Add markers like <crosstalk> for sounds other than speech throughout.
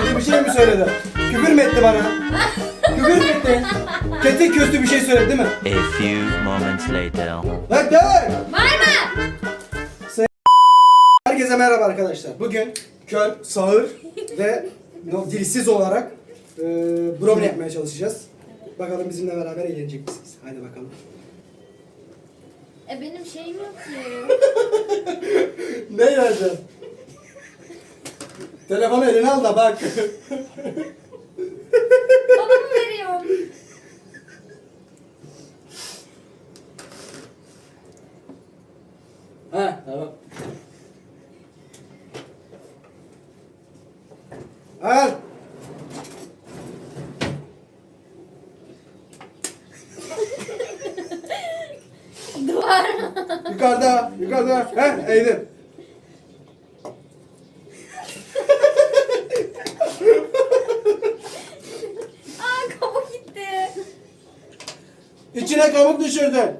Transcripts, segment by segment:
Kötü bir şey mi söyledi? Küfür mü etti bana? Küfür mü etti? Kötü kötü bir şey söyledi değil mi? A few moments later. Bak dur! Var mı? Herkese merhaba arkadaşlar. Bugün kör, sağır ve no, dilsiz olarak e, brownie yapmaya çalışacağız. Bakalım bizimle beraber eğlenecek misiniz? Hadi bakalım. E benim şeyim yok ki. <laughs> Ne yazacaksın? Telefonu eline al da bak. <laughs> Babamı veriyorum. ha tamam. Al. Duvar. Yukarıda, yukarıda. He, eğdim. Aa kabuk gitti. İçine kabuk düşürdün.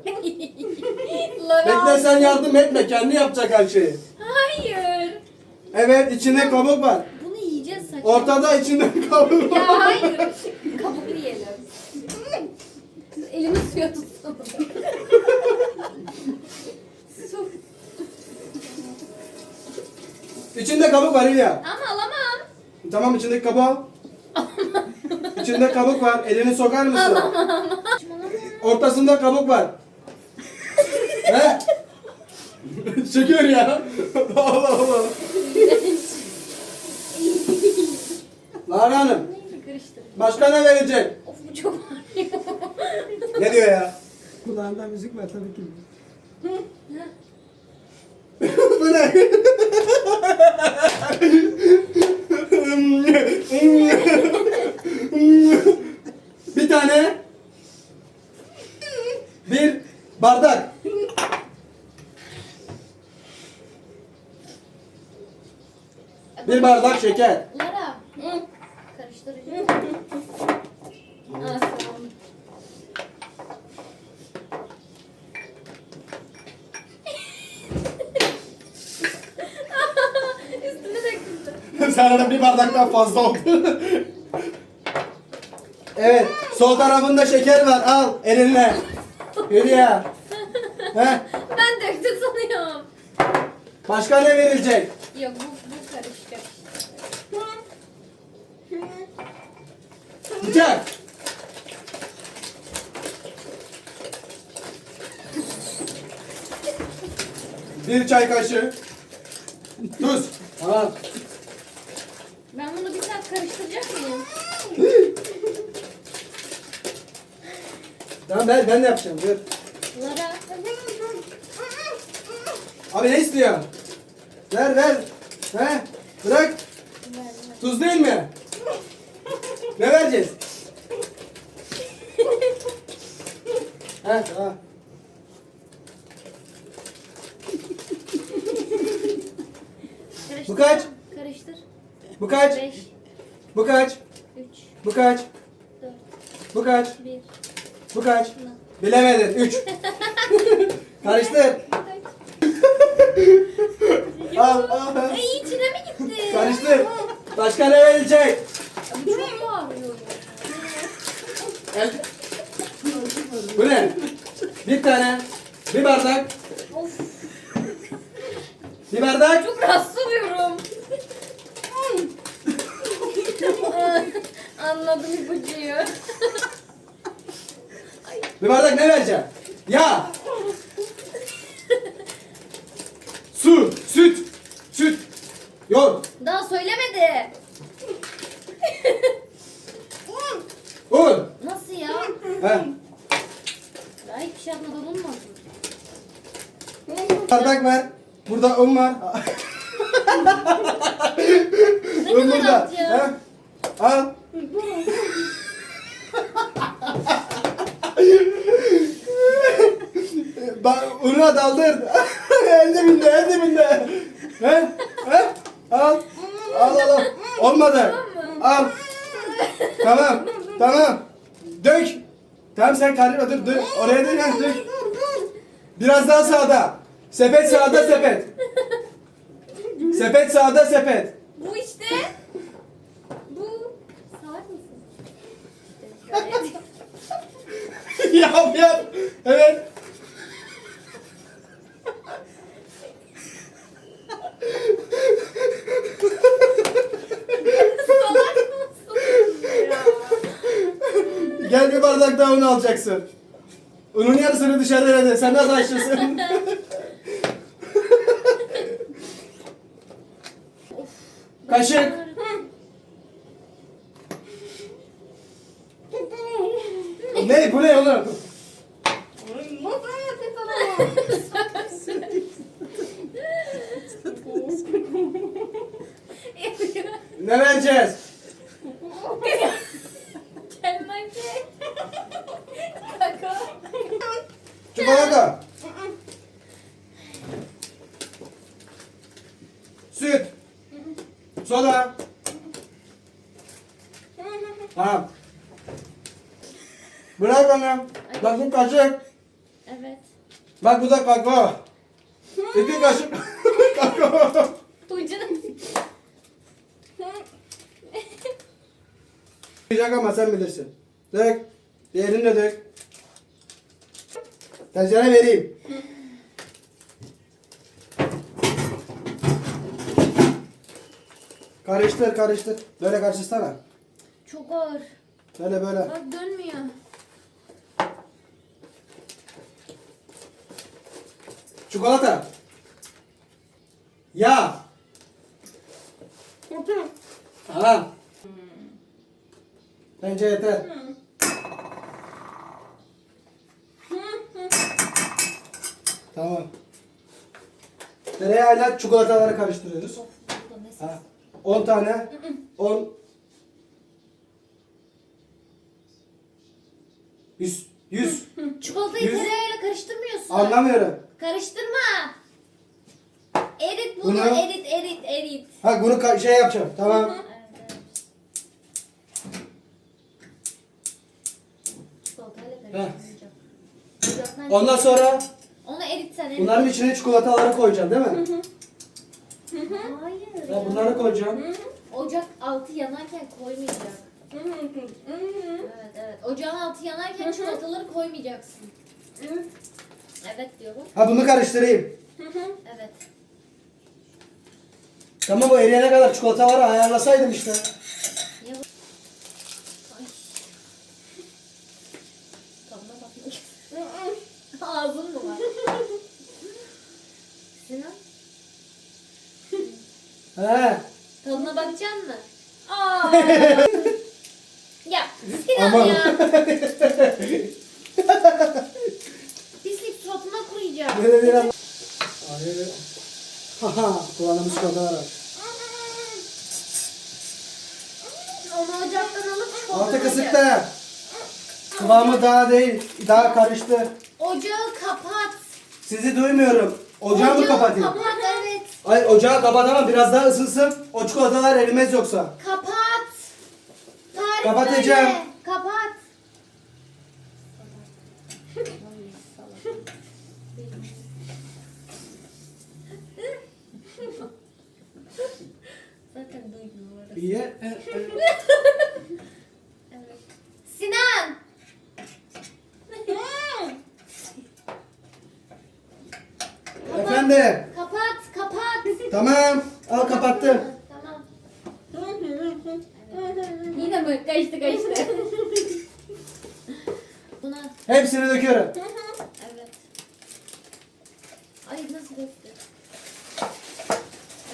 Bekle sen yardım etme, kendi yapacak her şeyi. Hayır. Evet, içinde kabuk var. Bunu yiyeceğiz saçma. Ortada içinde kabuk var. Ya hayır. Kabuklu yiyelim. Elimi suya tutsana. İçinde kabuk var İlya. Ama alamam. Tamam içindeki kabuğu al. İçinde kabuk var. Elini sokar mısın? Ortasında kabuk var. He? Çekiyor ya. Allah Allah. Lara Hanım, karıştır. başka ne verecek? Of bu çok ağrıyor. Ne diyor ya? Kulağında müzik var tabii ki. Bu? Bir tane bir bardak. Bir bardak şeker. Lara. Karıştırıcı. Aa, tamam. Üstüne döküldü. Bardaktan fazla oldu. evet, sol tarafında şeker var. Al elinle. Hülya. Heh. Ben döktüm sanıyorum. Başka ne verilecek? Yok bu, bu karışık. Bıçak. Bir çay kaşığı. Tuz. Tamam. Ben bunu bir saat karıştıracak mıyım? Tamam ben, ben de yapacağım. Dur. Lara. Abi ne istiyorsun? Ver ver. He? Bırak. Tuz değil mi? Ne vereceğiz? He tamam. Karıştır. Bu kaç? Karıştır. Bu kaç? 5, Bu kaç? 3, Bu kaç? 4, Bu kaç? 1. Bu kaç? Bilemedin. Üç. <laughs> Karıştır. <laughs> al al. al. Ay içine mi gitti? Karıştır. Başka ne verilecek? Bu çok bağırıyor. El. Bu ne? Bir tane. Bir bardak. Of Bir bardak. çok rahatsız <laughs> Anladım ipucuyu. Bir bardak ne vereceğim? Ya. Su. Süt. Süt. Yoğurt. Daha söylemedi. Un. Nasıl ya? He. Daha hiçbir şey yapmadan olmaz mı? Bardak ver. Burada un var. Ne un kadar burada. az ya? He. Al. Ba unu daldır. elde binde, elde binde. He? He? Al. Al al al. Olmadı. Al. Tamam. Tamam. Dök. Tamam sen karışma dur dur. Oraya değil ha dök. Biraz daha sağda. Sepet sağda sepet. <laughs> Sepet sağda sepet. Bu işte. Bu. Salak mısın? <laughs> Yap yap. Evet. Salak mısın ya? Gel bir bardak daha un alacaksın. Unun yarısını dışarıda yedi. Sen nasıl açtırsın? <laughs> Kaşık. ne bu ne oğlum? Ne vereceğiz? Kelmence. Kaka. Çikolata. Süt. Soda. Tamam. Bırak onu. Bak bu kaşık. Evet. Bak bu da kakao. İki kaşık <laughs> kakao. Tuğcan'ın. Diyecek ama sen bilirsin. Dök. Diğerini de dök. Tencere vereyim. Karıştır karıştır. Böyle karıştırsana. Çok ağır. Böyle böyle. Bak dönmüyor. Çikolata. Yağ. Tamam. Bence yeter. Tamam. Tereyağıyla çikolataları karıştırıyoruz. Ha. 10 tane. 10 100 100 Çikolatayı Yüz- tereyağıyla karıştırmıyorsun. Anlamıyorum. Karıştırma. Erit bunu, Bunu- erit, erit, erit. Ha bunu ka- şey yapacağım. Tamam. Çikolatayla karıştırmayacağım. Ondan sonra Erit. bunların içine çikolataları koyacağım değil mi? Hayır. Ya bunları koyacağım. Ocak altı yanarken koymayacak. Evet evet. Ocağın altı yanarken çikolataları koymayacaksın. Evet diyorum. Ha bunu karıştırayım. Evet. Tamam bu eriyene kadar çikolataları ayarlasaydım işte. Ya bu- Ay. Tadına bakmak Ağzın mı var? Sinan, He. tadına bakacaksın mı? Aa. <laughs> ya Sinan Aman. ya. <laughs> Pislik suratına kuruyacak. Böyle biraz. Hayır. Haha çikolatalar var. Onu ocaktan alıp Altı çikolataya kısıkta. Kıvamı daha değil. Daha karıştı. Ocağı kapat. Sizi duymuyorum. Ocağı mı kapatayım? Kapat evet. Hayır ocağı kapatamam. Biraz daha ısınsın. O çikolatalar erimez yoksa. Kapat. Tarif Kapatacağım. böyle. Kapat. Zaten duydum orada. İyi. <laughs> E, e. Evet. Sinan. Efendim. Kapat, kapat. Tamam. Al kapattım. Tamam. Yine mi? Kaçtı kaçtı. <laughs> Buna Hepsini döküyorum. evet. Ay nasıl döktü?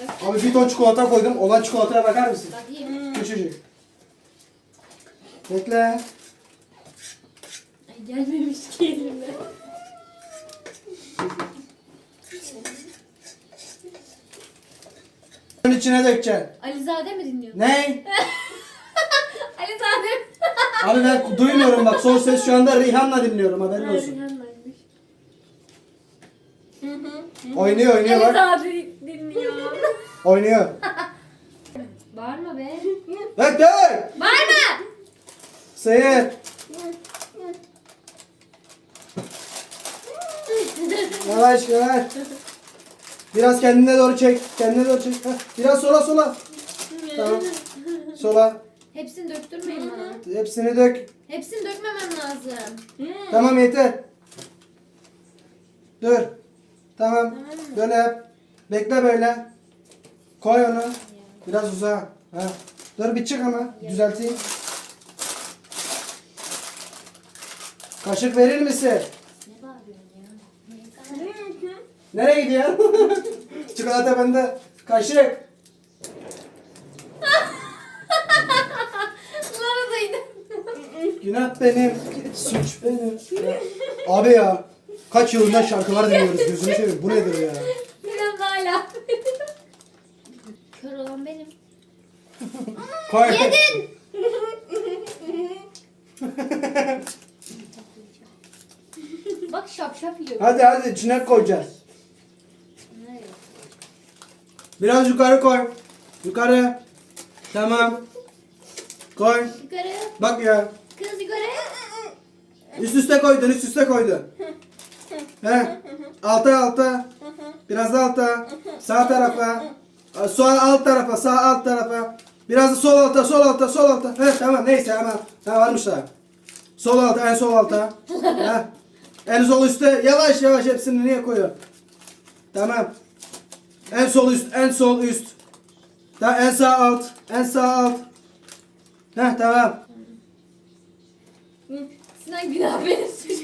Dök. Abi bir ton çikolata koydum. Olan çikolataya bakar mısın? Bakayım. Küçücük. Bekle. Ay gelmemiş ki elime. Bunun içine dökeceksin. Alizade mi dinliyor? Ne? <laughs> Abi ben duymuyorum bak. Son ses şu anda Rihanna dinliyorum haberin olsun. Oynuyor oynuyor bak. Alizade dinliyor. <laughs> Oynuyor. Bağırma be. Dök dök. Bağırma. Seyir. Yavaş yavaş. Biraz kendine doğru çek. Kendine doğru çek. Heh, Biraz sola sola. Tamam. Sola. Hepsini döktürmeyin bana. Hepsini dök. Hepsini dökmemem lazım. Tamam yeter. Dur. Tamam. Böyle yap. Bekle böyle. Koy onu. Biraz uzağa. Ha. Dur bir çık ama. Düzelteyim. Kaşık verir misin? Ne bağırıyorsun ya? Nereye gidiyor? <laughs> Çikolata bende. Kaşık. Günah benim. Suç benim. Ya. Abi ya. Kaç yılından şarkılar dinliyoruz. Gözünü seveyim. Bu nedir ya? Biraz daha hala. Kör olan benim. Koy. Yedin. Bak şap şap yiyor. Hadi hadi içine koyacağız. Biraz yukarı koy. Yukarı. Tamam. Koy. Yukarı. Bak ya. Yukarı. Üst üste koydun, üst üste koydun. <laughs> He. Alta alta. Biraz da alta. Sağ tarafa. Sol alt tarafa, sağ alt tarafa. Biraz da sol alta, sol alta, sol alta. He tamam neyse ama. Ha varmış daha. Sol alta, en sol alta. <laughs> He. En sol üstte yavaş yavaş hepsini niye koyuyor? Tamam. En sol üst, en sol üst. Ta en sağ alt, en sağ alt. Heh tamam. Sinan günah benim suçum.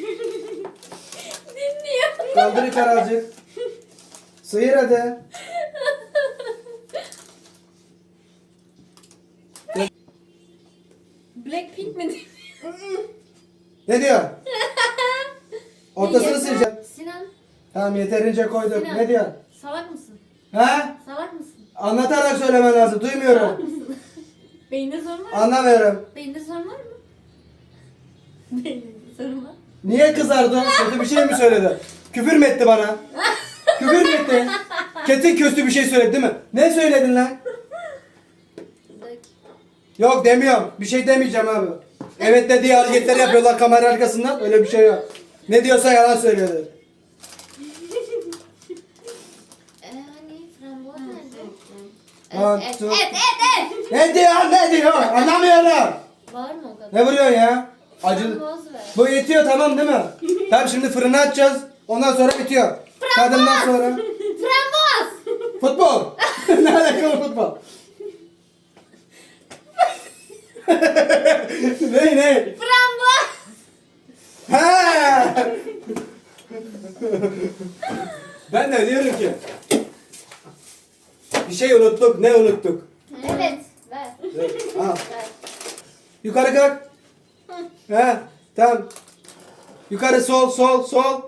Dinliyor. Kaldır yukarı azıcık. Sıyır hadi. Blackpink mi? Ne diyor? <laughs> Ortasını sileceğim. Sinan Tamam yeterince koydum. Sinan. Ne diyor? salak mısın? Ha? Salak mısın? Anlatarak söylemen lazım. Duymuyorum. Beyninde sorun var mı? Anlamıyorum. Beyninde sorun var mı? Niye kızardı? Kötü bir şey mi söyledi? Küfür mü etti bana? Küfür mü etti? Kesin kötü bir şey söyledi değil mi? Ne söyledin lan? Yok demiyorum. Bir şey demeyeceğim abi. Evet dediği hareketleri yapıyorlar kamera arkasından. Öyle bir şey yok. Ne diyorsa yalan söylüyorlar. Ee, hani frambuaz nerede? One, Evet, two- evet, evet, evet. Ne diyor ne diyor? Anlamıyorum. Var mı o kadar? Ne vuruyorsun ya? Acı. Bu yetiyor tamam değil mi? Tamam şimdi fırına açacağız. Ondan sonra bitiyor. Tadından sonra. Frambuaz! Futbol. <laughs> ne alakalı futbol? <laughs> ne ne? Frambuaz! Ha! ben de diyorum ki. Bir şey unuttuk. Ne unuttuk? Evet, ver. Ver. Yukarı kalk. He, tamam. Yukarı sol sol sol.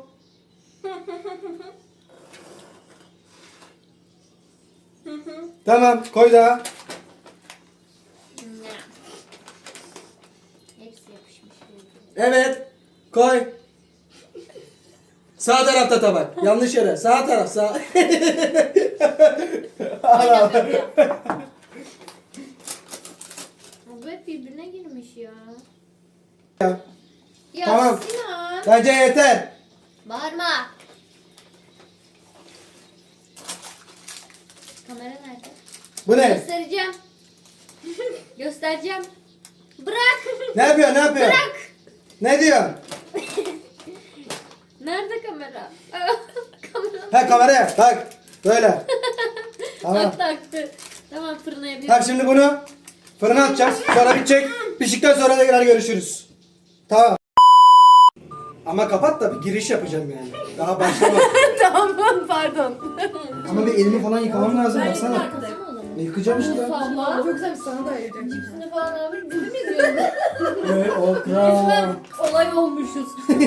tamam koy daha. Hepsi yapışmış. Evet. Koy. Sağ tarafta tabak. Yanlış yere. Sağ taraf sağ. <laughs> Bu hep birbirine girmiş ya. Ya Tamam. Sinan. Bence yeter. Bağırma. Kamera nerede? Bu ne? Göstereceğim. <laughs> Göstereceğim. Bırak. Ne yapıyor? Ne yapıyor? Bırak. Ne diyor? <laughs> Nerede kamera? <laughs> kamera. Ha kameraya bak. Böyle. Tamam. Taktı taktı. Tamam fırına yapıyorum. Tamam şimdi bunu fırına atacağız. Sonra bitecek. Piştikten sonra tekrar görüşürüz. Tamam. Ama kapat da bir giriş yapacağım yani. Daha başlamadım. <laughs> tamam pardon. Ama bir elimi falan yıkamam lazım baksana. Alalım? Yıkayacağım işte. Valla. Çok güzel sana da ayıracağım. Cipsini falan abi dizi mi izliyorsun? Evet, okra. <laughs> Olay olmuşuz. <laughs>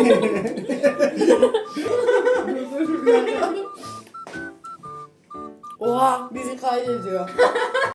Oha bizi kaydediyor.